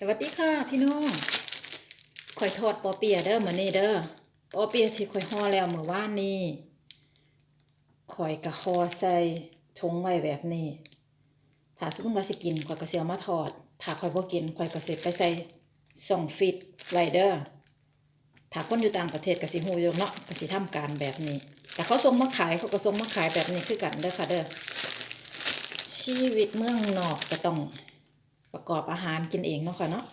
สวัสดีค่ะพี่น้องข่อยทอดปอเปียเด้อมื้อนนี้เด้อปอเปียที่ข่อยห่อแล้วเมื้อวานนี้ข่อยก็ห่อใส่ถุงไว้แบบนี้ถ้าสมมุติว่าสิกินข่อยก็สิเอามาทอด ถ้าข่อยบ่กินข่อยก็สิไปใส่ส่องฟิตไว้เด้อถ้าคนอยู่ต่างประเทศก็สิฮู้อยู่เนาะก็สิทำการแบบนี้ แต่เขาส่งมาขายเขาก็ส่งมาขายแบบนี้คือกันเด้อค่ะเด้อชีวิตเมืองนอกก็ต้อง ประกอบอาหารกินเองเนาะค่ะเนาะ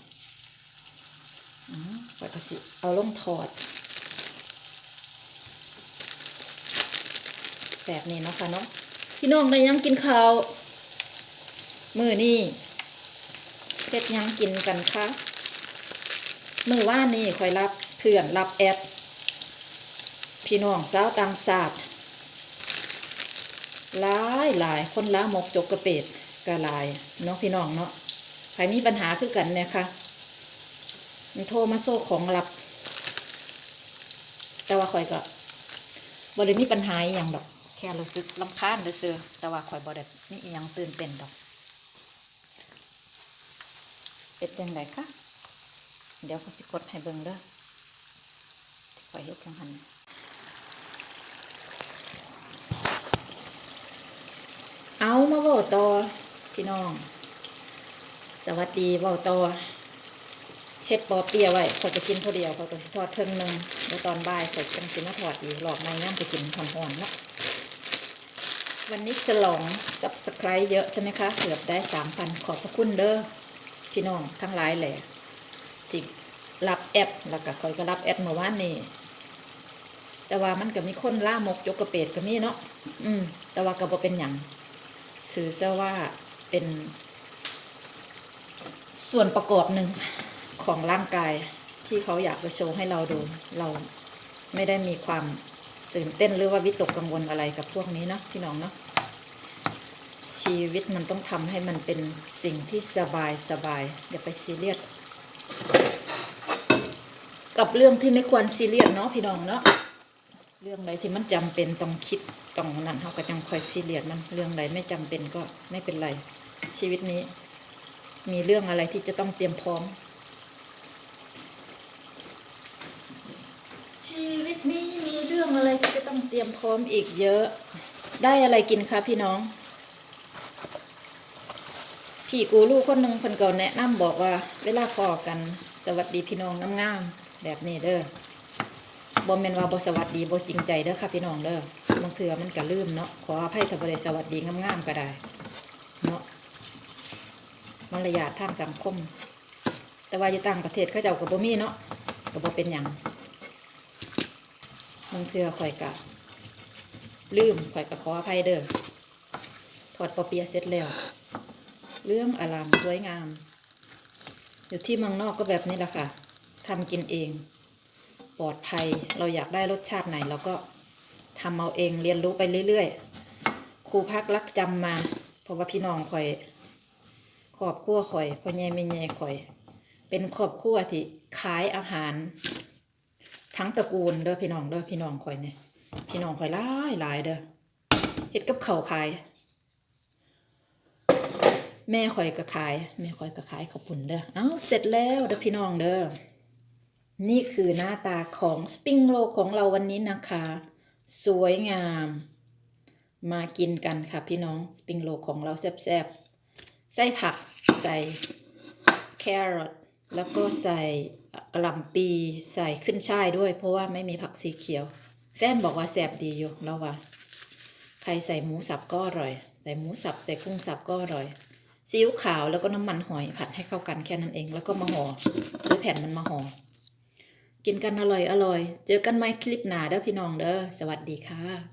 อืมก็กสิเอาลงทอด แบบนี้เนาะค่ะเนาะพี่น้องได้ยังกินข้าวมือนี่เฮ็ดยังกินกันคะมือว่านี่คอยรับเพื่อนรับแอดพี่น้องสาวต่างศาสตร์หลายหลายคนละหมกจกกระเป็ดก็หลายเนาะพี่น้องเนาะ ใครมีปัญหาคือกันเนี่ยค่ะมันโทรมาโซ่ของลับ แต่ว่าข่อยก็บ่ได้มีปัญหาอหย่างดอก แค่รู้สึกลำคาญเด้อๆแต่ว่าข่อยบ่ได้มีอหยังตื่นเต้นดอกเป็นจังไดคะเดี๋ยวเขาสิกดให้เบิ่งเด้อที่ข่อยเฮ็ดจังหันเอามาเว้าต่อพี่น้อง สวัสดีเว้าตอเฮ็ดปอเปียะไว้ขอยจะกินพอเดียวข่อยก็สิทอดเทิงหนึงแล้วตอนบ่ายข่อยจังสิมาทอดอีกรอบในย่ำไปกินหอนๆเนาะวันนี้ฉลอง Subscribe เยอะใช่ไหมคะเกือบได้สามพันขอบพระคุณเด้อพี่น้องทั้งหลายแหละที่รับแอดแล้วก็ข่อยก็รับแอดเมื่อวานนี้แต่ว่ามันก็มีคนล่ามกยกกระเปดก็มีเนาะอืม แต่ว่าก็บ่เป็นหยังถือซะว่าเป็น ส่วนประกอบหนึ่งของร่างกายที่เขาอยากจะโชว์ให้เราดู เราไม่ได้มีความตื่นเต้นหรือว่าวิตกกังวลอะไรกับพวกนี้เนาะพี่น้องเนาะชีวิตมันต้องทำให้มันเป็นสิ่งที่สบายสบายอย่าไปซีเรียสกับเรื่องที่ไม่ควรซีเรียสเนาะพี่น้องเนาะเรื่องใดที่มันจำเป็นต้องคิดต้องนั่นเขาก็จังคอยซีเรียสมันเรื่องใดไม่จำเป็นก็ไม่เป็นไร ชีวิตนี้ มีเรื่องอะไรที่จะต้องเตรียมพร้อม ชีวิตนี้มีเรื่องอะไรที่จะต้องเตรียมพร้อมอีกเยอะ ได้อะไรกินคะพี่น้อง พี่กูลูกคนหนึ่งคนเก่าแนะนำบอกว่า เวลาพอกันสวัสดีพี่น้องงามๆแบบนี้เด้อบอมเมนว่าบอสวัสดีบอจริงใจเด้อค่ะพี่น้องเด้อบางเถื่อมันก็ลืมเนาะขออภัยถ้าบริสวัสดีงามๆก็ได้เนาะ มารยาททางสังคม แต่ว่าอยู่ต่างประเทศเขาเจ้ากับบ่มีเนาะกับบ่เป็นหยังบางเทือข่อยกะลืมข่อยกะขออภัยเด้อถอดปอเปียะเสร็จแล้ว เรื่องอารามสวยงาม อยู่ที่เมืองนอกก็แบบนี้แหละค่ะทำกินเอง ปลอดภัยเราอยากได้รสชาติไหนเราก็ทำเอาเองเรียนรู้ไปเรื่อยๆครูพักรักจำมาเพราะว่าพี่น้องข่อย รอบครัวข่อยพ่อใหญ่แม่ใหญ่ข่อย เป็นครอบครัวที่ขายอาหาร ทั้งตระกูลเด้อพี่น้องเด้อพี่น้องข่อยเนี่ยพี่น้องข่อยหลายหลายเด้อเฮ็ดกับข้าวขาย แม่ข่อยก็ขาย แม่ข่อยก็ขายข้าวปุ่นเด้อเอ้าเสร็จแล้วเด้อพี่น้องเด้อนี่คือหน้าตาของสปริงโรลของเราวันนี้นะคะ สวยงาม มากินกันค่ะพี่น้องสปริงโรลของเราแซ่บๆใส่ผัก ใส่แครอทแล้วก็ใส่กระหล่ำปีใส่ขึ้นช่ายด้วย เพราะว่าไม่มีผักสีเขียว แฟนบอกว่าแซ่บดีอยู่แล้วว่า ใครใส่หมูสับก็อร่อย ใส่หมูสับใส่กุ้งสับก็อร่อยซีอิ๊วขาวแล้วก็น้ำมันหอยผัดให้เข้ากันแค่นั้นเอง แล้วก็มาห่อซื้อแผ่นมันมาห่อกินกันอร่อยอร่อย เจอกันไหมคลิปหน้าเด้อพี่น้องเด้อสวัสดีค่ะ